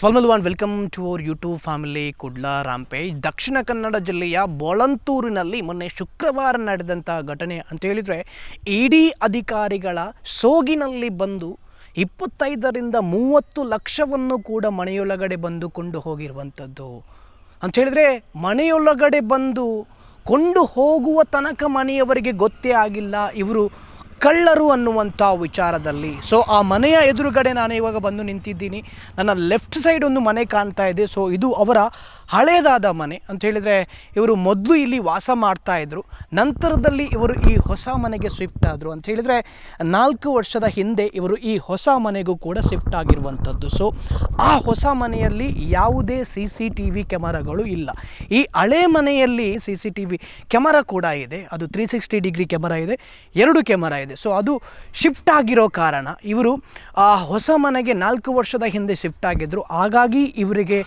ಸ್ವಾಮಲ್ von welcome to our YouTube family Kudla rampage Dakshina Kannada ಜಿಲ್ಲೆಯ ಬೊಳಂತೂರಿನಲ್ಲಿ ಮೊನ್ನೆ ಶುಕ್ರವಾರ ನಡೆದಂಥ ಘಟನೆ ಅಂತ ಹೇಳಿದರೆ ಡಿ ಅಧಿಕಾರಿಗಳ ಸೋಗಿನಲ್ಲಿ ಬಂದು ಇಪ್ಪತ್ತೈದರಿಂದ ಮೂವತ್ತು ಲಕ್ಷವನ್ನು ಕೂಡ ಮನೆಯೊಳಗಡೆ ಬಂದು ಕೊಂಡು ಹೋಗಿರುವಂಥದ್ದು ಅಂತ ಹೇಳಿದ್ರೆ, ಮನೆಯೊಳಗಡೆ ಬಂದು ಕೊಂಡು ಹೋಗುವ ತನಕ ಮನೆಯವರಿಗೆ ಗೊತ್ತೇ ಆಗಿಲ್ಲ. ಇವರು ಕಳ್ಳರು ಅನ್ನುವಂಥ ವಿಚಾರದಲ್ಲಿ. ಸೊ ಆ ಮನೆಯ ಎದುರುಗಡೆ ನಾನು ಇವಾಗ ಬಂದು ನಿಂತಿದ್ದೀನಿ. ನನ್ನ ಲೆಫ್ಟ್ ಸೈಡ್ ಒಂದು ಮನೆ ಕಾಣ್ತಾ ಇದೆ. ಸೊ ಇದು ಅವರ ಹಳೇದಾದ ಮನೆ ಅಂತ ಹೇಳಿದರೆ ಇವರು ಮೊದಲು ಇಲ್ಲಿ ವಾಸ ಮಾಡ್ತಾ ಇದ್ದರು ನಂತರದಲ್ಲಿ ಇವರು ಈ ಹೊಸ ಮನೆಗೆ ಶಿಫ್ಟ್ ಆದರು ಅಂತ ಹೇಳಿದರೆ ನಾಲ್ಕು ವರ್ಷದ ಹಿಂದೆ ಇವರು ಈ ಹೊಸ ಮನೆಗೂ ಕೂಡ ಶಿಫ್ಟ್ ಆಗಿರುವಂಥದ್ದು. ಸೊ ಆ ಹೊಸ ಮನೆಯಲ್ಲಿ ಯಾವುದೇ ಸಿ ಸಿ ಟಿ ವಿ ಕ್ಯಾಮರಾಗಳು ಇಲ್ಲ. ಈ ಹಳೆ ಮನೆಯಲ್ಲಿ C C T V camera ಕೂಡ ಇದೆ. ಅದು ತ್ರೀ ಸಿಕ್ಸ್ಟಿ ಡಿಗ್ರಿ ಕ್ಯಾಮರಾ ಇದೆ, ಎರಡು ಕ್ಯಾಮರಾ ಇದೆ. ಸೊ ಅದು ಶಿಫ್ಟ್ ಆಗಿರೋ ಕಾರಣ ಇವರು ಆ ಹೊಸ ಮನೆಗೆ ನಾಲ್ಕು ವರ್ಷದ ಹಿಂದೆ ಶಿಫ್ಟ್ ಆಗಿದ್ದರು ಹಾಗಾಗಿ ಇವರಿಗೆ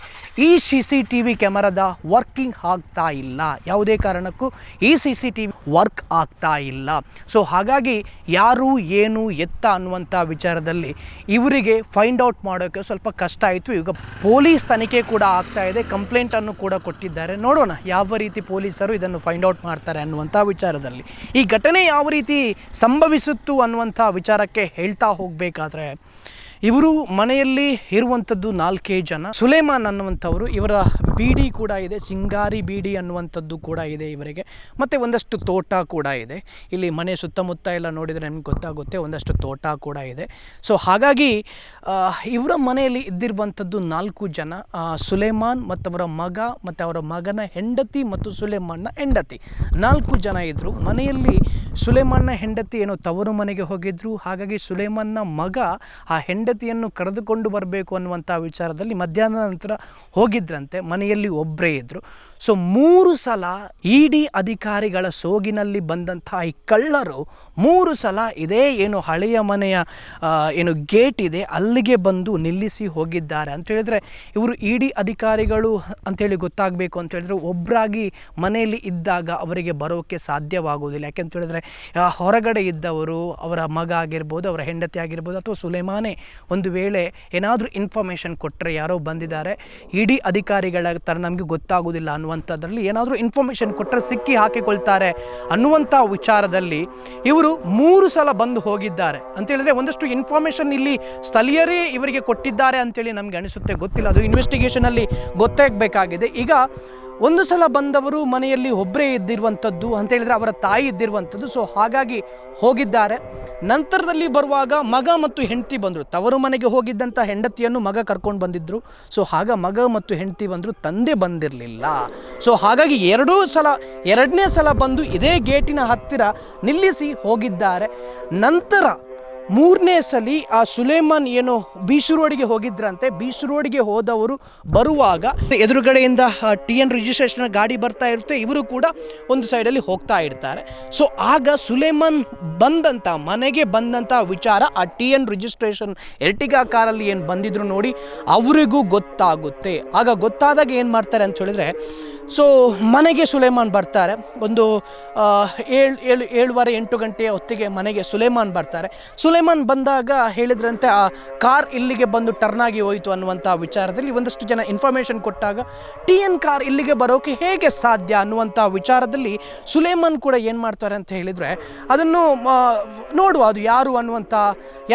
ಈ ಸಿ ಸಿ ಟಿ ವಿ ಕ್ಯಾಮರಾದ ವರ್ಕಿಂಗ್ ಆಗ್ತಾ ಇಲ್ಲ. ಯಾವುದೇ ಕಾರಣಕ್ಕೂ ಈ C C T V work ಆಗ್ತಾ ಇಲ್ಲ. ಸೊ ಹಾಗಾಗಿ ಯಾರು ಏನು ಎತ್ತ ಅನ್ನುವಂಥ ವಿಚಾರದಲ್ಲಿ ಇವರಿಗೆ ಫೈಂಡ್ ಔಟ್ ಮಾಡೋಕ್ಕೆ ಸ್ವಲ್ಪ ಕಷ್ಟ ಆಯಿತು. ಈಗ ಪೊಲೀಸ್ ತನಿಖೆ ಕೂಡ ಆಗ್ತಾ ಇದೆ. ಕಂಪ್ಲೇಂಟನ್ನು ಕೂಡ ಕೊಟ್ಟಿದ್ದಾರೆ. ನೋಡೋಣ ಯಾವ ರೀತಿ ಪೊಲೀಸರು ಇದನ್ನು ಫೈಂಡ್ ಔಟ್ ಮಾಡ್ತಾರೆ ಅನ್ನುವಂಥ ವಿಚಾರದಲ್ಲಿ. ಈ ಘಟನೆ ಯಾವ ರೀತಿ ಸಂಭವಿಸಿತ್ತು ಅನ್ನುವಂಥ ವಿಚಾರಕ್ಕೆ ಹೇಳ್ತಾ ಹೋಗಬೇಕಾದ್ರೆ ಇವರು ಮನೆಯಲ್ಲಿ ಇರುವಂಥದ್ದು ನಾಲ್ಕೇ ಜನ. ಸುಲೇಮಾನ್ ಅನ್ನುವಂಥವರು ಇವರ ಬೀಡಿ ಕೂಡ ಇದೆ, ಸಿಂಗಾರಿ ಬೀಡಿ ಅನ್ನುವಂಥದ್ದು ಕೂಡ ಇದೆ ಇವರಿಗೆ. ಮತ್ತು ಒಂದಷ್ಟು ತೋಟ ಕೂಡ ಇದೆ. ಇಲ್ಲಿ ಮನೆ ಸುತ್ತಮುತ್ತ ಎಲ್ಲ ನೋಡಿದರೆ ನಿಮ್ಗೆ ಗೊತ್ತಾಗುತ್ತೆ, ಒಂದಷ್ಟು ತೋಟ ಕೂಡ ಇದೆ. ಸೊ ಹಾಗಾಗಿ ಇವರ ಮನೆಯಲ್ಲಿ ಇದ್ದಿರುವಂಥದ್ದು ನಾಲ್ಕು ಜನ. ಸುಲೇಮಾನ್ ಮತ್ತು ಅವರ ಮಗ ಮತ್ತು ಅವರ ಮಗನ ಹೆಂಡತಿ ಮತ್ತು ಸುಲೇಮಾನ್ನ ಹೆಂಡತಿ. ನಾಲ್ಕು ಜನ ಇದ್ದರು ಮನೆಯಲ್ಲಿ ಸುಲೇಮಾನ್ನ ಹೆಂಡತಿ ಏನೋ ತವರು ಮನೆಗೆ ಹೋಗಿದ್ರು. ಹಾಗಾಗಿ ಸುಲೇಮಾನ್ನ ಮಗ ಆ ಹೆಂಡತಿಯನ್ನು ಕರೆದುಕೊಂಡು ಬರಬೇಕು ಅನ್ನುವಂಥ ವಿಚಾರದಲ್ಲಿ ಮಧ್ಯಾಹ್ನ ನಂತರ ಹೋಗಿದ್ರಂತೆ, ಮನೆಯಲ್ಲಿ ಒಬ್ಬರೇ ಇದ್ದರು ಸೊ ಮೂರು ಸಲ ಇ ಡಿ ಅಧಿಕಾರಿಗಳ ಸೋಗಿನಲ್ಲಿ ಬಂದಂಥ ಈ ಕಳ್ಳರು ಮೂರು ಸಲ ಇದೇ ಏನು ಹಳೆಯ ಮನೆಯ ಏನು ಗೇಟ್ ಇದೆ, ಅಲ್ಲಿಗೆ ಬಂದು ನಿಲ್ಲಿಸಿ ಹೋಗಿದ್ದಾರೆ ಅಂತ ಹೇಳಿದ್ರೆ, ಇವರು ಇ ಡಿ ಅಧಿಕಾರಿಗಳು ಅಂತೇಳಿ ಗೊತ್ತಾಗಬೇಕು ಅಂತ ಹೇಳಿದ್ರೆ ಒಬ್ಬರಾಗಿ ಮನೆಯಲ್ಲಿ ಇದ್ದಾಗ ಅವರಿಗೆ ಬರೋಕ್ಕೆ ಸಾಧ್ಯವಾಗುವುದಿಲ್ಲ. ಯಾಕೆಂತ ಹೇಳಿದ್ರೆ ಹೊರಗಡೆ ಇದ್ದವರು, ಅವರ ಮಗ ಆಗಿರ್ಬೋದು, ಅವರ ಹೆಂಡತಿ ಆಗಿರ್ಬೋದು ಅಥವಾ ಸುಲೇಮಾನೆ ಒಂದು ವೇಳೆ ಏನಾದರೂ ಇನ್ಫಾರ್ಮೇಷನ್ ಕೊಟ್ಟರೆ ಯಾರೋ ಬಂದಿದ್ದಾರೆ, ಇಡಿ ಅಧಿಕಾರಿಗಳ ಥರ ನಮಗೆ ಗೊತ್ತಾಗೋದಿಲ್ಲ ಅನ್ನುವಂಥದ್ರಲ್ಲಿ ಏನಾದರೂ ಇನ್ಫಾರ್ಮೇಷನ್ ಕೊಟ್ಟರೆ ಸಿಕ್ಕಿ ಹಾಕಿಕೊಳ್ತಾರೆ ಅನ್ನುವಂಥ ವಿಚಾರದಲ್ಲಿ ಇವರು ಮೂರು ಸಲ ಬಂದು ಹೋಗಿದ್ದಾರೆ. ಅಂತೇಳಿದರೆ ಒಂದಷ್ಟು ಇನ್ಫಾರ್ಮೇಷನ್ ಇಲ್ಲಿ ಸ್ಥಳೀಯರೇ ಇವರಿಗೆ ಕೊಟ್ಟಿದ್ದಾರೆ ಅಂತೇಳಿ ನಮಗೆ ಅನಿಸುತ್ತೆ, ಗೊತ್ತಿಲ್ಲ. ಅದು ಇನ್ವೆಸ್ಟಿಗೇಷನಲ್ಲಿ ಗೊತ್ತಾಗಬೇಕಾಗಿದೆ. ಈಗ ಒಂದು ಸಲ ಬಂದವರು ಮನೆಯಲ್ಲಿ ಒಬ್ಬರೇ ಇದ್ದಿರುವಂಥದ್ದು ಅಂತ ಹೇಳಿದ್ರೆ ಅವರ ತಾಯಿ ಇದ್ದಿರುವಂಥದ್ದು. ಸೊ ಹಾಗಾಗಿ ಹೋಗಿದ್ದಾರೆ. ನಂತರದಲ್ಲಿ ಬರುವಾಗ ಮಗ ಮತ್ತು ಹೆಂಡತಿ ಬಂದರು. ತವರು ಮನೆಗೆ ಹೋಗಿದ್ದಂಥ ಹೆಂಡತಿಯನ್ನು ಮಗ ಕರ್ಕೊಂಡು ಬಂದಿದ್ದರು ಸೊ ಆಗ ಮಗ ಮತ್ತು ಹೆಂಡತಿ ಬಂದರು, ತಂದೆ ಬಂದಿರಲಿಲ್ಲ. ಸೊ ಹಾಗಾಗಿ ಎರಡೂ ಸಲ, ಎರಡನೇ ಸಲ ಬಂದು ಇದೇ ಗೇಟಿನ ಹತ್ತಿರ ನಿಲ್ಲಿಸಿ ಹೋಗಿದ್ದಾರೆ. ನಂತರ ಮೂರನೇ ಸಲಿ ಆ ಸುಲೇಮಾನ್ ಏನು ಬೀಸು ರೋಡಿಗೆ ಹೋಗಿದ್ರಂತೆ. ಬೀಸು ರೋಡಿಗೆ ಹೋದವರು ಬರುವಾಗ ಎದುರುಗಡೆಯಿಂದ ಟಿ ಎನ್ ರಿಜಿಸ್ಟ್ರೇಷನ್ ಗಾಡಿ ಬರ್ತಾ ಇರುತ್ತೆ. ಇವರು ಕೂಡ ಒಂದು ಸೈಡಲ್ಲಿ ಹೋಗ್ತಾ ಇರ್ತಾರೆ. ಸೊ ಆಗ ಸುಲೇಮಾನ್ ಬಂದಂಥ ಮನೆಗೆ ಬಂದಂಥ ವಿಚಾರ ಆ ಟಿ ಎನ್ ರಿಜಿಸ್ಟ್ರೇಷನ್ ಎರ್ಟಿಗಾ ಕಾರಲ್ಲಿ ಏನು ಬಂದಿದ್ರು ನೋಡಿ, ಅವರಿಗೂ ಗೊತ್ತಾಗುತ್ತೆ. ಆಗ ಗೊತ್ತಾದಾಗ ಏನು ಮಾಡ್ತಾರೆ ಅಂತ ಹೇಳಿದ್ರೆ ಸೊ ಮನೆಗೆ ಸುಲೇಮಾನ್ ಬರ್ತಾರೆ. ಒಂದು ಏಳು ಏಳು, ಏಳುವರೆ, ಎಂಟು ಗಂಟೆಯ ಹೊತ್ತಿಗೆ ಮನೆಗೆ ಸುಲೇಮಾನ್ ಬರ್ತಾರೆ. ಸುಲೇಮಾನ್ ಬಂದಾಗ ಹೇಳಿದ್ರಂತೆ, ಆ ಕಾರ್ ಇಲ್ಲಿಗೆ ಬಂದು ಟರ್ನ್ ಆಗಿ ಹೋಯಿತು ಅನ್ನುವಂಥ ವಿಚಾರದಲ್ಲಿ ಒಂದಷ್ಟು ಜನ ಇನ್ಫಾರ್ಮೇಷನ್ ಕೊಟ್ಟಾಗ ಟಿ ಎನ್ ಕಾರ್ ಇಲ್ಲಿಗೆ ಬರೋಕೆ ಹೇಗೆ ಸಾಧ್ಯ? ಅನ್ನುವಂಥ ವಿಚಾರದಲ್ಲಿ ಸುಲೇಮಾನ್ ಕೂಡ ಏನು ಮಾಡ್ತಾರೆ ಅಂತ ಹೇಳಿದರೆ, ಅದನ್ನು ನೋಡುವ ಅದು ಯಾರು ಅನ್ನುವಂಥ,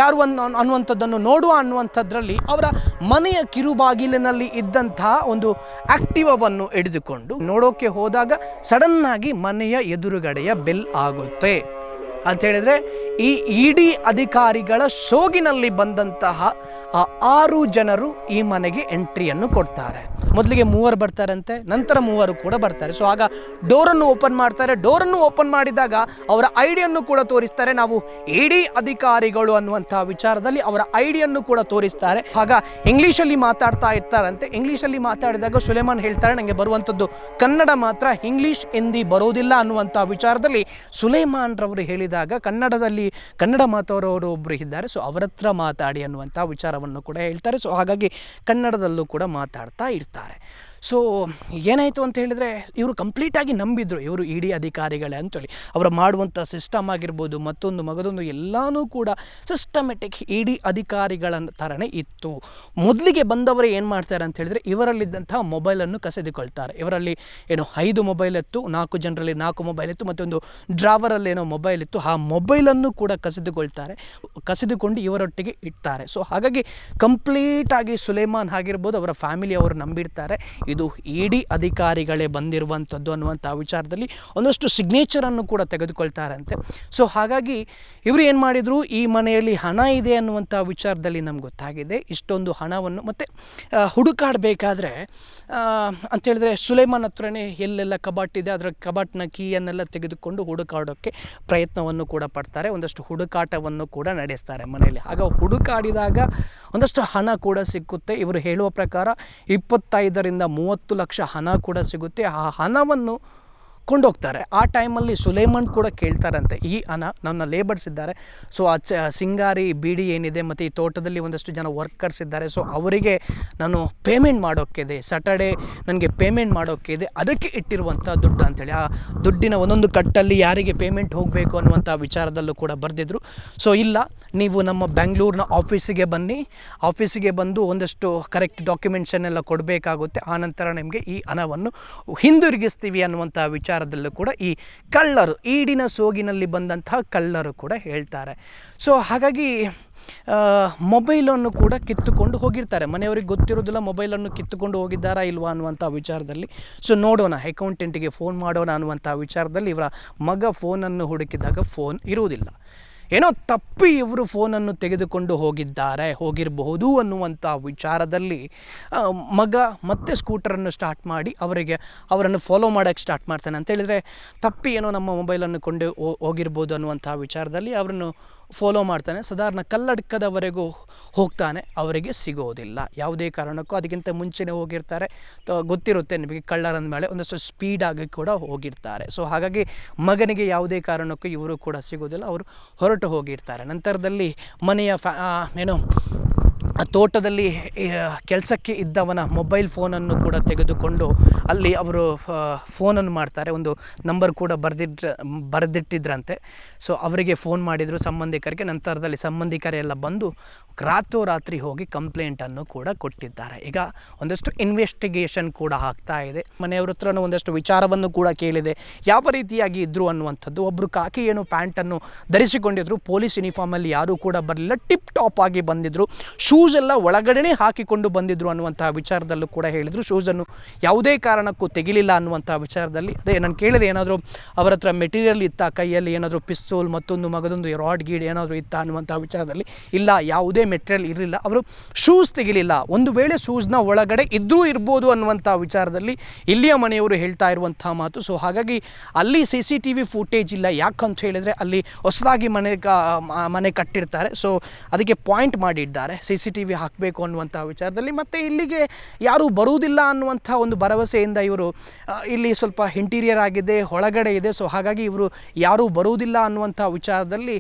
ಯಾರು ಅನ್ನು ಅನ್ನುವಂಥದ್ದನ್ನು ನೋಡುವ ಅನ್ನುವಂಥದ್ರಲ್ಲಿ ಅವರ ಮನೆಯ ಕಿರುಬಾಗಿಲಿನಲ್ಲಿ ಇದ್ದಂತಹ ಒಂದು ಆಕ್ಟಿವವನ್ನು ಹಿಡಿದುಕೊಂಡು ನೋಡೋಕೆ ಹೋದಾಗ ಸಡನ್ ಆಗಿ ಮನೆಯ ಎದುರುಗಡೆಯ ಬೆಲ್ ಆಗುತ್ತೆ. ಅಂತ ಹೇಳಿದ್ರೆ ಈ ಇಡಿ ಅಧಿಕಾರಿಗಳ ಸೋಗಿನಲ್ಲಿ ಬಂದಂತಹ ಆ ಆರು ಜನರು ಈ ಮನೆಗೆ ಎಂಟ್ರಿಯನ್ನು ಕೊಡ್ತಾರೆ. ಮೊದಲಿಗೆ ಮೂವರು ಬರ್ತಾರಂತೆ, ನಂತರ ಮೂವರು ಕೂಡ ಬರ್ತಾರೆ. ಸೊ ಆಗ ಡೋರನ್ನು ಓಪನ್ ಮಾಡ್ತಾರೆ. ಡೋರನ್ನು ಓಪನ್ ಮಾಡಿದಾಗ ಅವರ ಐಡಿಯನ್ನು ಕೂಡ ತೋರಿಸ್ತಾರೆ. ನಾವು ಇಡಿ ಅಧಿಕಾರಿಗಳು ಅನ್ನುವಂತಹ ವಿಚಾರದಲ್ಲಿ ಅವರ ಐಡಿಯನ್ನು ಕೂಡ ತೋರಿಸ್ತಾರೆ. ಆಗ ಇಂಗ್ಲೀಷಲ್ಲಿ ಮಾತಾಡ್ತಾ ಇರ್ತಾರಂತೆ. ಇಂಗ್ಲೀಷಲ್ಲಿ ಮಾತಾಡಿದಾಗ ಸುಲೇಮಾನ್ ಹೇಳ್ತಾರೆ ನನಗೆ ಬರುವಂಥದ್ದು ಕನ್ನಡ ಮಾತ್ರ, ಇಂಗ್ಲೀಷ್ ಹಿಂದಿ ಬರೋದಿಲ್ಲ ಅನ್ನುವಂಥ ವಿಚಾರದಲ್ಲಿ ಸುಲೇಮಾನ್ ರವರು ಹೇಳಿದಾಗ ಕನ್ನಡದಲ್ಲಿ ಕನ್ನಡ ಮಾತಾಡೋರು ಒಬ್ಬರು ಇದ್ದಾರೆ. ಸೊ ಅವರತ್ರ ಮಾತಾಡಿ ಅನ್ನುವಂಥ ವಿಚಾರ ವಿಚಾರವನ್ನು ಕೂಡ ಹೇಳ್ತಾರೆ. ಸೊ ಹಾಗಾಗಿ ಕನ್ನಡದಲ್ಲೂ ಕೂಡ ಮಾತಾಡ್ತಾ ಇರ್ತಾರೆ. ಸೊ ಏನಾಯಿತು ಅಂತ ಹೇಳಿದರೆ, ಇವರು ಕಂಪ್ಲೀಟಾಗಿ ನಂಬಿದ್ರು, ಇವರು ಇ ಡಿ ಅಧಿಕಾರಿಗಳೇ ಅಂತೇಳಿ. ಅವರು ಮಾಡುವಂಥ ಸಿಸ್ಟಮ್ ಆಗಿರ್ಬೋದು, ಮತ್ತೊಂದು ಮಗದೊಂದು ಎಲ್ಲನೂ ಕೂಡ ಸಿಸ್ಟಮೆಟಿಕ್ ಇ ಡಿ ಅಧಿಕಾರಿಗಳ ಥರನೇ ಇತ್ತು. ಮೊದಲಿಗೆ ಬಂದವರು ಏನು ಮಾಡ್ತಾರೆ ಅಂತ ಹೇಳಿದರೆ, ಇವರಲ್ಲಿದ್ದಂಥ ಮೊಬೈಲನ್ನು ಕಸಿದುಕೊಳ್ತಾರೆ. ಇವರಲ್ಲಿ ಏನು ಐದು ಮೊಬೈಲ್ ಇತ್ತು, ನಾಲ್ಕು ಜನರಲ್ಲಿ ನಾಲ್ಕು ಮೊಬೈಲ್ ಇತ್ತು, ಮತ್ತೊಂದು ಡ್ರಾವರಲ್ಲಿ ಏನೋ ಮೊಬೈಲ್ ಇತ್ತು, ಆ ಮೊಬೈಲನ್ನು ಕೂಡ ಕಸಿದುಕೊಳ್ತಾರೆ, ಕಸಿದುಕೊಂಡು ಇವರೊಟ್ಟಿಗೆ ಇಡ್ತಾರೆ. ಸೊ ಹಾಗಾಗಿ ಕಂಪ್ಲೀಟಾಗಿ ಸುಲೇಮಾನ್ ಆಗಿರ್ಬೋದು, ಅವರ ಫ್ಯಾಮಿಲಿ ಅವರು ನಂಬಿರ್ತಾರೆ. ಇದು ಇ ಡಿ ಅಧಿಕಾರಿಗಳೇ ಬಂದಿರುವಂಥದ್ದು ಅನ್ನುವಂಥ ವಿಚಾರದಲ್ಲಿ ಒಂದಷ್ಟು ಸಿಗ್ನೇಚರನ್ನು ಕೂಡ ತೆಗೆದುಕೊಳ್ತಾರಂತೆ. ಸೊ ಹಾಗಾಗಿ ಇವರು ಏನು ಮಾಡಿದರು? ಈ ಮನೆಯಲ್ಲಿ ಹಣ ಇದೆ ಅನ್ನುವಂಥ ವಿಚಾರದಲ್ಲಿ ನಮ್ಗೆ ಗೊತ್ತಾಗಿದೆ. ಇಷ್ಟೊಂದು ಹಣವನ್ನು ಮತ್ತು ಹುಡುಕಾಡಬೇಕಾದ್ರೆ ಅಂತೇಳಿದ್ರೆ ಸುಲೇಮಾನ್ ಹತ್ರನೇ ಎಲ್ಲೆಲ್ಲ ಕಬಾಟಿದೆ ಅದರ ಕಬಾಟ್ನ ಕೀಯನ್ನೆಲ್ಲ ತೆಗೆದುಕೊಂಡು ಹುಡುಕಾಡೋಕ್ಕೆ ಪ್ರಯತ್ನವನ್ನು ಕೂಡ ಪಡ್ತಾರೆ. ಒಂದಷ್ಟು ಹುಡುಕಾಟವನ್ನು ಕೂಡ ನಡೆಸ್ತಾರೆ ಮನೆಯಲ್ಲಿ. ಆಗ ಹುಡುಕಾಡಿದಾಗ ಒಂದಷ್ಟು ಹಣ ಕೂಡ ಸಿಕ್ಕುತ್ತೆ. ಇವರು ಹೇಳುವ ಪ್ರಕಾರ ಇಪ್ಪತ್ತೈದರಿಂದ ಮೂವತ್ತು ಲಕ್ಷ ಹಣ ಕೂಡ ಸಿಗುತ್ತೆ. ಆ ಹಣವನ್ನು ಕೊಂಡೋಗ್ತಾರೆ ಆ ಟೈಮಲ್ಲಿ ಸುಲೇಮನ್ ಕೂಡ ಕೇಳ್ತಾರಂತೆ. ಈ ಹಣ ನನ್ನ ಲೇಬರ್ಸ್ ಇದ್ದಾರೆ. ಸೊ ಆ ಚ ಸಿಂಗಾರಿ, ಬೀಡಿ ಏನಿದೆ ಮತ್ತು ಈ ತೋಟದಲ್ಲಿ ಒಂದಷ್ಟು ಜನ ವರ್ಕರ್ಸ್ ಇದ್ದಾರೆ. ಸೊ ಅವರಿಗೆ ನಾನು ಪೇಮೆಂಟ್ ಮಾಡೋಕ್ಕಿದೆ ಸ್ಯಾಟರ್ಡೇ ನನಗೆ ಪೇಮೆಂಟ್ ಮಾಡೋಕ್ಕಿದೆ ಅದಕ್ಕೆ ಇಟ್ಟಿರುವಂಥ ದುಡ್ಡು ಅಂತೇಳಿ. ಆ ದುಡ್ಡಿನ ಒಂದೊಂದು ಕಟ್ಟಲ್ಲಿ ಯಾರಿಗೆ ಪೇಮೆಂಟ್ ಹೋಗಬೇಕು ಅನ್ನುವಂಥ ವಿಚಾರದಲ್ಲೂ ಕೂಡ ಬರೆದಿದ್ರು. ಸೊ ಇಲ್ಲ, ನೀವು ನಮ್ಮ ಬೆಂಗಳೂರಿನ ಆಫೀಸಿಗೆ ಬನ್ನಿ. ಆಫೀಸಿಗೆ ಬಂದು ಒಂದಷ್ಟು ಕರೆಕ್ಟ್ ಡಾಕ್ಯುಮೆಂಟ್ಸನ್ನೆಲ್ಲ ಕೊಡಬೇಕಾಗುತ್ತೆ. ಆನಂತರ ನಿಮಗೆ ಈ ಹಣವನ್ನು ಹಿಂದಿರುಗಿಸ್ತೀವಿ ಅನ್ನುವಂಥ ವಿಚಾರದಲ್ಲೂ ಕೂಡ ಈ ಕಳ್ಳರು, ಈಡಿನ ಸೋಗಿನಲ್ಲಿ ಬಂದಂತಹ ಕಳ್ಳರು ಕೂಡ ಹೇಳ್ತಾರೆ. ಸೊ ಹಾಗಾಗಿ ಮೊಬೈಲನ್ನು ಕೂಡ ಕಿತ್ತುಕೊಂಡು ಹೋಗಿರ್ತಾರೆ. ಮನೆಯವರಿಗೆ ಗೊತ್ತಿರೋದಿಲ್ಲ ಮೊಬೈಲನ್ನು ಕಿತ್ತುಕೊಂಡು ಹೋಗಿದ್ದಾರಾ ಇಲ್ವಾ ಅನ್ನುವಂಥ ವಿಚಾರದಲ್ಲಿ. ಸೊ ನೋಡೋಣ ಅಕೌಂಟೆಂಟಿಗೆ ಫೋನ್ ಮಾಡೋಣ ಅನ್ನುವಂಥ ವಿಚಾರದಲ್ಲಿ ಇವರ ಮಗ ಫೋನನ್ನು ಹುಡುಕಿದಾಗ ಫೋನ್ ಇರುವುದಿಲ್ಲ. ಏನೋ ತಪ್ಪಿ ಇವರು ಫೋನನ್ನು ತೆಗೆದುಕೊಂಡು ಹೋಗಿದ್ದಾರೆ, ಹೋಗಿರಬಹುದು ಅನ್ನುವಂಥ ವಿಚಾರದಲ್ಲಿ ಮಗ ಮತ್ತೆ ಸ್ಕೂಟರನ್ನು ಸ್ಟಾರ್ಟ್ ಮಾಡಿ ಅವರಿಗೆ ಅವರನ್ನು ಫಾಲೋ ಮಾಡೋಕ್ಕೆ ಸ್ಟಾರ್ಟ್ ಮಾಡ್ತಾನೆ. ಅಂತ ಹೇಳಿದರೆ ತಪ್ಪಿ ಏನೋ ನಮ್ಮ ಮೊಬೈಲನ್ನು ಕೊಂಡು ಹೋಗಿರ್ಬೋದು ಅನ್ನುವಂಥ ವಿಚಾರದಲ್ಲಿ ಅವರನ್ನು ಫಾಲೋ ಮಾಡ್ತಾನೆ. ಸಾಧಾರಣ ಕಲ್ಲಡ್ಕದವರೆಗೂ ಹೋಗ್ತಾನೆ. ಅವರಿಗೆ ಸಿಗೋದಿಲ್ಲ. ಯಾವುದೇ ಕಾರಣಕ್ಕೂ ಅದಕ್ಕಿಂತ ಮುಂಚೆನೇ ಹೋಗಿರ್ತಾರೆ. ಗೊತ್ತಿರುತ್ತೆ ನಿಮಗೆ ಕಳ್ಳರಂದ ಮೇಲೆ ಒಂದಷ್ಟು ಸ್ಪೀಡಾಗಿ ಕೂಡ ಹೋಗಿರ್ತಾರೆ. ಸೊ ಹಾಗಾಗಿ ಮಗನಿಗೆ ಯಾವುದೇ ಕಾರಣಕ್ಕೂ ಇವರು ಕೂಡ ಸಿಗೋದಿಲ್ಲ. ಅವರು ಹೊರಟು ಹೋಗಿರ್ತಾರೆ. ನಂತರದಲ್ಲಿ ಮನೆಯ ಫ್ಯಾ ಏನು ತೋಟದಲ್ಲಿ ಕೆಲಸಕ್ಕೆ ಇದ್ದವನ ಮೊಬೈಲ್ ಫೋನನ್ನು ಕೂಡ ತೆಗೆದುಕೊಂಡು ಅಲ್ಲಿ ಅವರು ಫೋನನ್ನು ಮಾಡ್ತಾರೆ. ಒಂದು ನಂಬರ್ ಕೂಡ ಬರೆದಿಟ್ಟ ಬರೆದಿಟ್ಟಿದ್ರಂತೆ. ಸೊ, ಅವರಿಗೆ ಫೋನ್ ಮಾಡಿದರು ಸಂಬಂಧಿಕರಿಗೆ. ನಂತರದಲ್ಲಿ ಸಂಬಂಧಿಕರೆಲ್ಲ ಬಂದು ರಾತ್ರೋರಾತ್ರಿ ಹೋಗಿ ಕಂಪ್ಲೇಂಟನ್ನು ಕೂಡ ಕೊಟ್ಟಿದ್ದಾರೆ. ಈಗ ಒಂದಷ್ಟು ಇನ್ವೆಸ್ಟಿಗೇಷನ್ ಕೂಡ ಆಗ್ತಾ ಇದೆ. ಮನೆಯವ್ರ ಹತ್ರನೂ ಒಂದಷ್ಟು ವಿಚಾರವನ್ನು ಕೂಡ ಕೇಳಿದೆ. ಯಾವ ರೀತಿಯಾಗಿ ಇದ್ದರು ಅನ್ನುವಂಥದ್ದು. ಒಬ್ಬರು ಕಾಕಿ ಏನು ಪ್ಯಾಂಟನ್ನು ಧರಿಸಿಕೊಂಡಿದ್ರು. ಪೊಲೀಸ್ ಯೂನಿಫಾರ್ಮಲ್ಲಿ ಯಾರೂ ಕೂಡ ಬರಲಿಲ್ಲ. ಟಿಪ್ ಟಾಪ್ ಆಗಿ ಬಂದಿದ್ದರು ಶೂಸ್ ಎಲ್ಲ ಒಳಗಡೆನೇ ಹಾಕಿಕೊಂಡು ಬಂದಿದ್ರು ಅನ್ನುವಂತಹ ವಿಚಾರದಲ್ಲೂ ಕೂಡ ಹೇಳಿದರು. ಶೂಸನ್ನು ಯಾವುದೇ ಕಾರಣಕ್ಕೂ ತೆಗಿಲಿಲ್ಲ ಅನ್ನುವಂಥ ವಿಚಾರದಲ್ಲಿ. ಅದೇ ನಾನು ಕೇಳಿದೆ, ಏನಾದರೂ ಅವರ ಹತ್ರ ಮೆಟೀರಿಯಲ್ ಇತ್ತ? ಕೈಯಲ್ಲಿ ಏನಾದರೂ ಪಿಸ್ತೂಲ್, ಮತ್ತೊಂದು ಮಗದೊಂದು ರಾಡ್ ಗೀಡ್ ಏನಾದರೂ ಇತ್ತ? ಅನ್ನುವಂಥ ವಿಚಾರದಲ್ಲಿ ಇಲ್ಲ, ಯಾವುದೇ ಮೆಟೀರಿಯಲ್ ಇರಲಿಲ್ಲ. ಅವರು ಶೂಸ್ ತೆಗಿಲಿಲ್ಲ. ಒಂದು ವೇಳೆ ಶೂಸ್ನ ಒಳಗಡೆ ಇದ್ದರೂ ಇರ್ಬೋದು ಅನ್ನುವಂಥ ವಿಚಾರದಲ್ಲಿ ಇಲ್ಲಿಯ ಮನೆಯವರು ಹೇಳ್ತಾ ಇರುವಂಥ ಮಾತು. ಸೊ ಹಾಗಾಗಿ ಅಲ್ಲಿ C C T V footage ಇಲ್ಲ. ಯಾಕಂತ ಹೇಳಿದರೆ ಅಲ್ಲಿ ಹೊಸದಾಗಿ ಮನೆ ಮನೆ ಕಟ್ಟಿರ್ತಾರೆ. ಸೊ ಅದಕ್ಕೆ ಪಾಯಿಂಟ್ ಮಾಡಿದ್ದಾರೆ. ಸಿ ಸಿ ಟಿ ವಿ ಹಾಕಬೇಕು ಅನ್ನುವಂಥ ವಿಚಾರದಲ್ಲಿ ಮತ್ತು ಇಲ್ಲಿಗೆ ಯಾರೂ ಬರುವುದಿಲ್ಲ ಅನ್ನುವಂಥ ಒಂದು ಭರವಸೆಯಿಂದ ಇವರು ಇಲ್ಲಿ ಸ್ವಲ್ಪ ಇಂಟೀರಿಯರ್ ಆಗಿದೆ, ಒಳಗಡೆ ಇದೆ. ಸೊ ಹಾಗಾಗಿ ಇವರು ಯಾರೂ ಬರುವುದಿಲ್ಲ ಅನ್ನುವಂಥ ವಿಚಾರದಲ್ಲಿ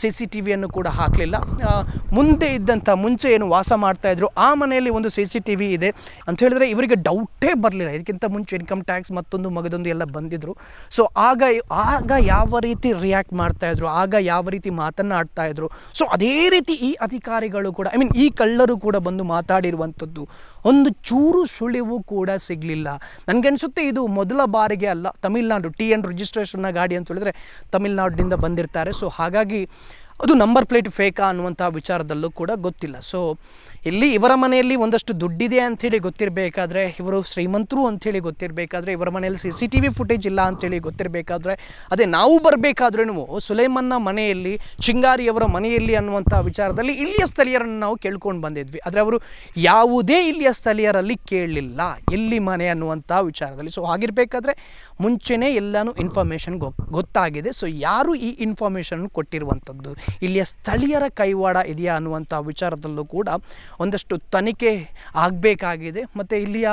ಸಿ ಸಿ ಟಿ ವಿಯನ್ನು ಕೂಡ ಹಾಕಲಿಲ್ಲ. ಮುಂದೆ ಇದ್ದಂಥ, ಮುಂಚೆ ಏನು ವಾಸ ಮಾಡ್ತಾಯಿದ್ರು ಆ ಮನೆಯಲ್ಲಿ ಒಂದು ಸಿ ಸಿ ಟಿ ವಿ ಇದೆ ಅಂತ ಹೇಳಿದ್ರೆ ಇವರಿಗೆ ಡೌಟೇ ಬರಲಿಲ್ಲ. ಇದಕ್ಕಿಂತ ಮುಂಚೆ ಇನ್ಕಮ್ ಟ್ಯಾಕ್ಸ್ ಮತ್ತೊಂದು ಮಗದೊಂದು ಎಲ್ಲ ಬಂದಿದ್ರು. ಸೊ ಆಗ ಆಗ ಯಾವ ರೀತಿ ರಿಯಾಕ್ಟ್ ಮಾಡ್ತಾ ಇದ್ರು, ಆಗ ಯಾವ ರೀತಿ ಮಾತನ್ನಾಡ್ತಾ ಇದ್ರು. ಸೊ ಅದೇ ರೀತಿ ಈ ಅಧಿಕಾರಿಗಳು ಕೂಡ ಐ ಮೀನ್ ಈ ಕಳ್ಳರು ಕೂಡ ಬಂದು ಮಾತಾಡಿರುವಂಥದ್ದು. ಒಂದು ಚೂರು ಸುಳಿವು ಕೂಡ ಸಿಗಲಿಲ್ಲ. ನನಗನ್ಸುತ್ತೆ ಇದು ಮೊದಲ ಬಾರಿಗೆ ಅಲ್ಲ, ತಮಿಳ್ನಾಡು ಟಿ ಎನ್ ರಿಜಿಸ್ಟ್ರೇಷನ್ನ ಗಾಡಿ ಅಂತ ಹೇಳಿದ್ರೆ ತಮಿಳ್ನಾಡಿನಿಂದ ಬಂದಿರ್ತಾರೆ. ಸೊ ಹಾಗಾಗಿ ಅದು ನಂಬರ್ ಪ್ಲೇಟ್ ಫೇಕಾ ಅನ್ನುವಂಥ ವಿಚಾರದಲ್ಲೂ ಕೂಡ ಗೊತ್ತಿಲ್ಲ. ಸೊ ಇಲ್ಲಿ ಇವರ ಮನೆಯಲ್ಲಿ ಒಂದಷ್ಟು ದುಡ್ಡಿದೆ ಅಂಥೇಳಿ ಗೊತ್ತಿರಬೇಕಾದ್ರೆ, ಇವರು ಶ್ರೀಮಂತರು ಅಂಥೇಳಿ ಗೊತ್ತಿರಬೇಕಾದ್ರೆ, ಇವರ ಮನೆಯಲ್ಲಿ C C T V footage ಇಲ್ಲ ಅಂಥೇಳಿ ಗೊತ್ತಿರಬೇಕಾದ್ರೆ, ಅದೇ ನಾವು ಬರಬೇಕಾದ್ರೂ ಸುಲೇಮನ್ನ ಮನೆಯಲ್ಲಿ, ಚಿಂಗಾರಿಯವರ ಮನೆಯಲ್ಲಿ ಅನ್ನುವಂಥ ವಿಚಾರದಲ್ಲಿ ಇಲ್ಲಿಯ ಸ್ಥಳೀಯರನ್ನು ನಾವು ಕೇಳ್ಕೊಂಡು ಬಂದಿದ್ವಿ. ಆದರೆ ಅವರು ಯಾವುದೇ ಇಲ್ಲಿಯ ಸ್ಥಳೀಯರಲ್ಲಿ ಕೇಳಲಿಲ್ಲ, ಎಲ್ಲಿ ಮನೆ ಅನ್ನುವಂಥ ವಿಚಾರದಲ್ಲಿ. ಸೊ ಹಾಗಿರಬೇಕಾದ್ರೆ ಮುಂಚೆನೇ ಎಲ್ಲನೂ ಇನ್ಫಾರ್ಮೇಷನ್ ಗೊತ್ತಾಗಿದೆ. ಸೊ ಯಾರು ಈ ಇನ್ಫಾರ್ಮೇಷನ್ ಕೊಟ್ಟಿರುವಂಥದ್ದು? ಇಲ್ಲಿಯ ಸ್ಥಳೀಯರ ಕೈವಾಡ ಇದೆಯಾ ಅನ್ನುವಂಥ ವಿಚಾರದಲ್ಲೂ ಕೂಡ ಒಂದಷ್ಟು ತನಿಖೆ ಆಗಬೇಕಾಗಿದೆ. ಮತ್ತು ಇಲ್ಲಿಯ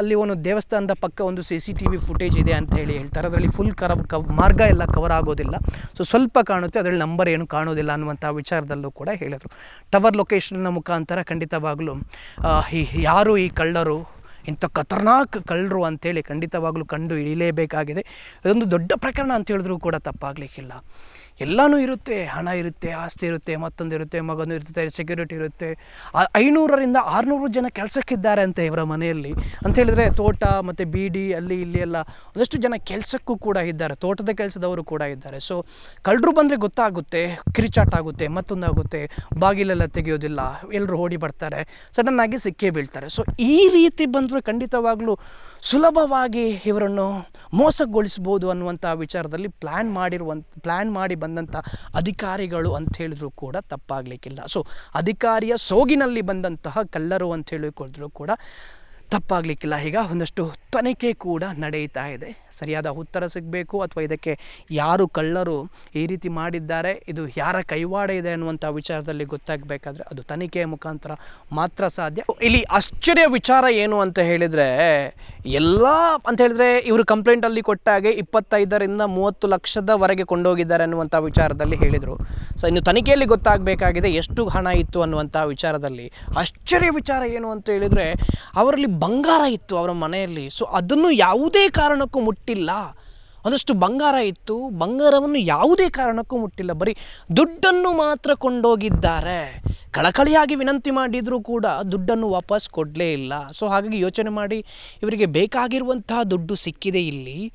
ಅಲ್ಲಿ ಒಂದು ದೇವಸ್ಥಾನದ ಪಕ್ಕ ಒಂದು C C T V footage ಇದೆ ಅಂತ ಹೇಳಿ ಹೇಳ್ತಾರೆ. ಅದರಲ್ಲಿ ಫುಲ್ ಕರ ಕವ್ ಮಾರ್ಗ ಎಲ್ಲ ಕವರ್ ಆಗೋದಿಲ್ಲ. ಸೊ ಸ್ವಲ್ಪ ಕಾಣುತ್ತೆ, ಅದರಲ್ಲಿ ನಂಬರ್ ಏನು ಕಾಣೋದಿಲ್ಲ ಅನ್ನುವಂಥ ವಿಚಾರದಲ್ಲೂ ಕೂಡ ಹೇಳಿದರು. ಟವರ್ ಲೊಕೇಶನ್ನ ಮುಖಾಂತರ ಖಂಡಿತವಾಗಲೂ ಈ, ಯಾರು ಈ ಕಳ್ಳರು, ಇಂಥ ಖತರ್ನಾಕ್ ಕಳ್ಳರು ಅಂತೇಳಿ ಖಂಡಿತವಾಗಲೂ ಕಂಡು ಹಿಡಿಯಲೇಬೇಕಾಗಿದೆ. ಇದೊಂದು ದೊಡ್ಡ ಪ್ರಕರಣ ಅಂತ ಹೇಳಿದ್ರು ಕೂಡ ತಪ್ಪಾಗಲಿಕ್ಕಿಲ್ಲ. ಎಲ್ಲನೂ ಇರುತ್ತೆ. ಹಣ ಇರುತ್ತೆ, ಆಸ್ತಿ ಇರುತ್ತೆ, ಮತ್ತೊಂದು ಇರುತ್ತೆ, ಮಗನೂ ಇರುತ್ತೆ ಸೆಕ್ಯೂರಿಟಿ ಇರುತ್ತೆ. ಐನೂರರಿಂದ ಆರುನೂರು ಜನ ಕೆಲಸಕ್ಕಿದ್ದಾರೆ ಅಂತ ಇವರ ಮನೆಯಲ್ಲಿ. ಅಂತ ಹೇಳಿದ್ರೆ ತೋಟ ಮತ್ತು ಬೀಡಿ, ಅಲ್ಲಿ, ಇಲ್ಲಿ ಎಲ್ಲ ಒಂದಷ್ಟು ಜನ ಕೆಲಸಕ್ಕೂ ಕೂಡ ಇದ್ದಾರೆ. ತೋಟದ ಕೆಲಸದವರು ಕೂಡ ಇದ್ದಾರೆ. ಸೊ ಕಳ್ಳರು ಬಂದರೆ ಗೊತ್ತಾಗುತ್ತೆ, ಕಿರಿಚಾಟ ಆಗುತ್ತೆ, ಮತ್ತೊಂದಾಗುತ್ತೆ. ಬಾಗಿಲೆಲ್ಲ ತೆಗೆಯೋದಿಲ್ಲ ಎಲ್ಲರೂ ಓಡಿ ಬರ್ತಾರೆ ಸಡನ್ನಾಗಿ ಸಿಕ್ಕೇ ಬೀಳ್ತಾರೆ. ಸೊ ಈ ರೀತಿ ಬಂದರೂ ಖಂಡಿತವಾಗ್ಲೂ ಸುಲಭವಾಗಿ ಇವರನ್ನು ಮೋಸಗೊಳಿಸ್ಬೋದು ಅನ್ನುವಂಥ ವಿಚಾರದಲ್ಲಿ ಪ್ಲ್ಯಾನ್ ಮಾಡಿರುವಂಥ ಪ್ಲ್ಯಾನ್ ಮಾಡಿ ಬಂದಂಥ ಅಧಿಕಾರಿಗಳು ಅಂತ ಹೇಳಿದ್ರು ಕೂಡ ತಪ್ಪಾಗಲಿಕ್ಕಿಲ್ಲ. ಸೊ ಅಧಿಕಾರಿಯ ಸೋಗಿನಲ್ಲಿ ಬಂದಂತಹ ಕಲ್ಲರು ಅಂತ ಹೇಳಿಕೊಂಡ್ರು ಕೂಡ ತಪ್ಪಾಗಲಿಕ್ಕಿಲ್ಲ. ಈಗ ಒಂದಷ್ಟು ತನಿಖೆ ಕೂಡ ನಡೆಯುತ್ತಾ ಇದೆ. ಸರಿಯಾದ ಉತ್ತರ ಸಿಗಬೇಕು ಅಥವಾ ಇದಕ್ಕೆ ಯಾರು ಕಳ್ಳರು ಈ ರೀತಿ ಮಾಡಿದ್ದಾರೆ, ಇದು ಯಾರ ಕೈವಾಡ ಇದೆ ಅನ್ನುವಂಥ ವಿಚಾರದಲ್ಲಿ ಗೊತ್ತಾಗಬೇಕಾದ್ರೆ ಅದು ತನಿಖೆಯ ಮುಖಾಂತರ ಮಾತ್ರ ಸಾಧ್ಯ. ಇಲ್ಲಿ ಆಶ್ಚರ್ಯ ವಿಚಾರ ಏನು ಅಂತ ಹೇಳಿದರೆ, ಎಲ್ಲ ಅಂತ ಹೇಳಿದ್ರೆ ಇವರು ಕಂಪ್ಲೇಂಟಲ್ಲಿ ಕೊಟ್ಟಾಗೆ ಇಪ್ಪತ್ತೈದರಿಂದ ಮೂವತ್ತು ಲಕ್ಷದವರೆಗೆ ಕೊಂಡೋಗಿದ್ದಾರೆ ಅನ್ನುವಂಥ ವಿಚಾರದಲ್ಲಿ ಹೇಳಿದರು. ಸೊ ಇನ್ನು ತನಿಖೆಯಲ್ಲಿ ಗೊತ್ತಾಗಬೇಕಾಗಿದೆ ಎಷ್ಟು ಹಣ ಇತ್ತು ಅನ್ನುವಂಥ ವಿಚಾರದಲ್ಲಿ. ಆಶ್ಚರ್ಯ ವಿಚಾರ ಏನು ಅಂತ ಹೇಳಿದರೆ, ಅವರಲ್ಲಿ ಬಂಗಾರ ಇತ್ತು ಅವರ ಮನೆಯಲ್ಲಿ. ಸೊ ಅದನ್ನು ಯಾವುದೇ ಕಾರಣಕ್ಕೂ ಮುಟ್ಟಿಲ್ಲ. ಒಂದಷ್ಟು ಬಂಗಾರ ಇತ್ತು. ಬಂಗಾರವನ್ನು ಯಾವುದೇ ಕಾರಣಕ್ಕೂ ಮುಟ್ಟಿಲ್ಲ. ಬರೀ ದುಡ್ಡನ್ನು ಮಾತ್ರ ಕೊಂಡೋಗಿದ್ದಾರೆ. ಕಳಕಳಿಯಾಗಿ ವಿನಂತಿ ಮಾಡಿದರೂ ಕೂಡ ದುಡ್ಡನ್ನು ವಾಪಸ್ ಕೊಡಲೇ ಇಲ್ಲ. ಸೊ ಹಾಗಾಗಿ ಯೋಚನೆ ಮಾಡಿ ಇವರಿಗೆ ಬೇಕಾಗಿರುವಂತಹ ದುಡ್ಡು ಸಿಕ್ಕಿದೆ ಇಲ್ಲಿ.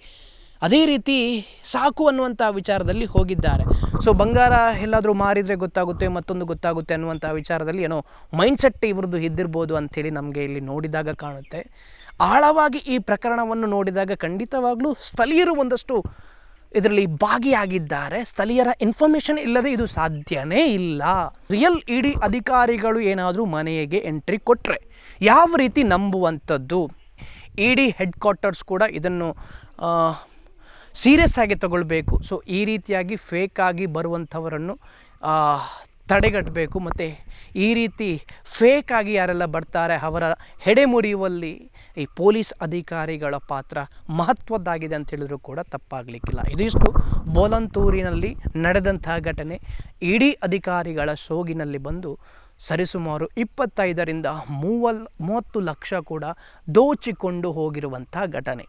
ಅದೇ ರೀತಿ ಸಾಕು ಅನ್ನುವಂಥ ವಿಚಾರದಲ್ಲಿ ಹೋಗಿದ್ದಾರೆ. ಸೊ ಬಂಗಾರ ಎಲ್ಲಾದರೂ ಮಾರಿದರೆ ಗೊತ್ತಾಗುತ್ತೆ, ಮತ್ತೊಂದು ಗೊತ್ತಾಗುತ್ತೆ ಅನ್ನುವಂಥ ವಿಚಾರದಲ್ಲಿ ಏನೋ ಮೈಂಡ್ಸೆಟ್ ಇವ್ರದ್ದು ಇದ್ದಿರ್ಬೋದು ಅಂಥೇಳಿ ನಮಗೆ ಇಲ್ಲಿ ನೋಡಿದಾಗ ಕಾಣುತ್ತೆ. ಆಳವಾಗಿ ಈ ಪ್ರಕರಣವನ್ನು ನೋಡಿದಾಗ ಖಂಡಿತವಾಗಲೂ ಸ್ಥಳೀಯರು ಒಂದಷ್ಟು ಇದರಲ್ಲಿ ಭಾಗಿಯಾಗಿದ್ದಾರೆ. ಸ್ಥಳೀಯರ ಇನ್ಫಾರ್ಮೇಷನ್ ಇಲ್ಲದೆ ಇದು ಸಾಧ್ಯನೇ ಇಲ್ಲ. ರಿಯಲ್ ಇಡಿ ಅಧಿಕಾರಿಗಳು ಏನಾದರೂ ಮನೆಗೆ ಎಂಟ್ರಿ ಕೊಟ್ಟರೆ ಯಾವ ರೀತಿ ನಂಬುವಂಥದ್ದು? ಇ ಡಿ ಹೆಡ್ ಕ್ವಾರ್ಟರ್ಸ್ ಕೂಡ ಇದನ್ನು ಸೀರಿಯಸ್ ಆಗಿ ತಗೊಳ್ಬೇಕು. ಸೊ ಈ ರೀತಿಯಾಗಿ ಫೇಕ್ ಆಗಿ ಬರುವಂಥವರನ್ನು ತಡೆಗಟ್ಟಬೇಕು. ಮತ್ತು ಈ ರೀತಿ ಫೇಕ್ ಆಗಿ ಯಾರೆಲ್ಲ ಬರ್ತಾರೆ, ಅವರ ಹೆಡೆ ಮುರಿಯುವಲ್ಲಿ ಈ ಪೊಲೀಸ್ ಅಧಿಕಾರಿಗಳ ಪಾತ್ರ ಮಹತ್ವದ್ದಾಗಿದೆ ಅಂತ ಹೇಳಿದ್ರು ಕೂಡ ತಪ್ಪಾಗಲಿಕ್ಕಿಲ್ಲ. ಇದಿಷ್ಟು ಬೋಲಂತೂರಿನಲ್ಲಿ ನಡೆದಂತಹ ಘಟನೆ. ಇಡೀ ಅಧಿಕಾರಿಗಳ ಸೋಗಿನಲ್ಲಿ ಬಂದು ಸರಿಸುಮಾರು ಇಪ್ಪತ್ತೈದರಿಂದ ಮೂವ ಮೂವತ್ತು ಲಕ್ಷ ಕೂಡ ದೋಚಿಕೊಂಡು ಹೋಗಿರುವಂಥ ಘಟನೆ.